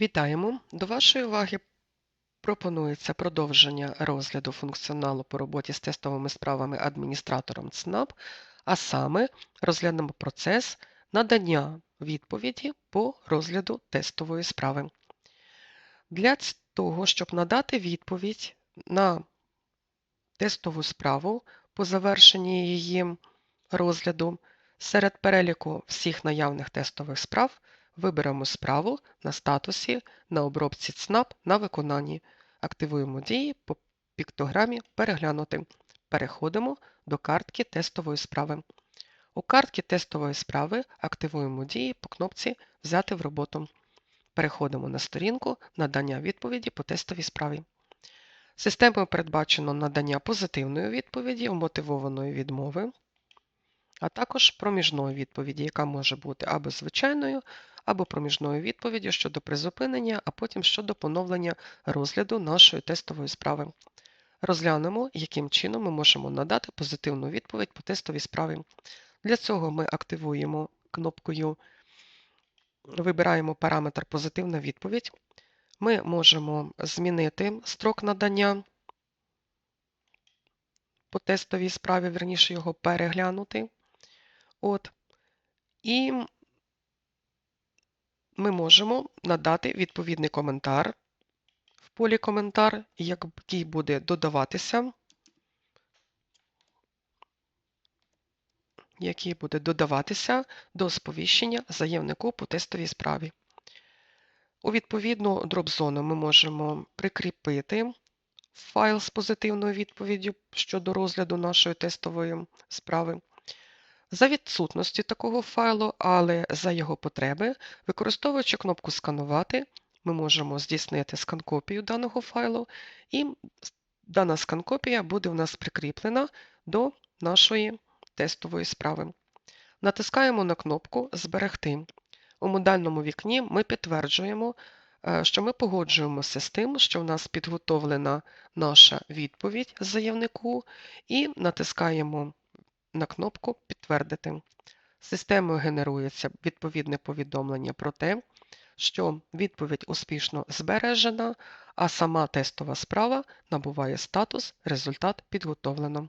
Вітаємо! До вашої уваги пропонується продовження розгляду функціоналу по роботі з тестовими справами адміністратором ЦНАП, а саме розглянемо процес надання відповіді по розгляду тестової справи. Для того, щоб надати відповідь на тестову справу по завершенні її розгляду, серед переліку всіх наявних тестових справ виберемо справу на статусі на обробці ЦНАП на виконанні. Активуємо дії по піктограмі Переглянути. Переходимо до картки тестової справи. У картці тестової справи активуємо дії по кнопці Взяти в роботу. Переходимо на сторінку надання відповіді по тестовій справі. Системою передбачено надання позитивної відповіді, вмотивованої відмови, а також проміжної відповіді, яка може бути або звичайною, або проміжною відповіддю щодо призупинення, а потім щодо поновлення розгляду нашої тестової справи. Розглянемо, яким чином ми можемо надати позитивну відповідь по тестовій справі. Для цього ми активуємо кнопкою Вибираємо параметр Позитивна відповідь. Ми можемо змінити строк надання по тестовій справі, верніше його переглянути. От. І ми можемо надати відповідний коментар в полі коментар, який буде додаватися, який буде додаватися до сповіщення заявнику по тестовій справі. У відповідну дроп-зону ми можемо прикріпити файл з позитивною відповіддю щодо розгляду нашої тестової справи. За відсутності такого файлу, але за його потреби, використовуючи кнопку Сканувати, ми можемо здійснити скан-копію даного файлу, і дана скан-копія буде у нас прикріплена до нашої тестової справи. Натискаємо на кнопку Зберегти. У модальному вікні ми підтверджуємо, е, що ми погоджуємося з тим, що в нас підготовлена наша відповідь заявнику, і натискаємо на кнопку Підтвердити. Системою генерується відповідне повідомлення про те, що відповідь успішно збережена, а сама тестова справа набуває статус Результат підготовлено.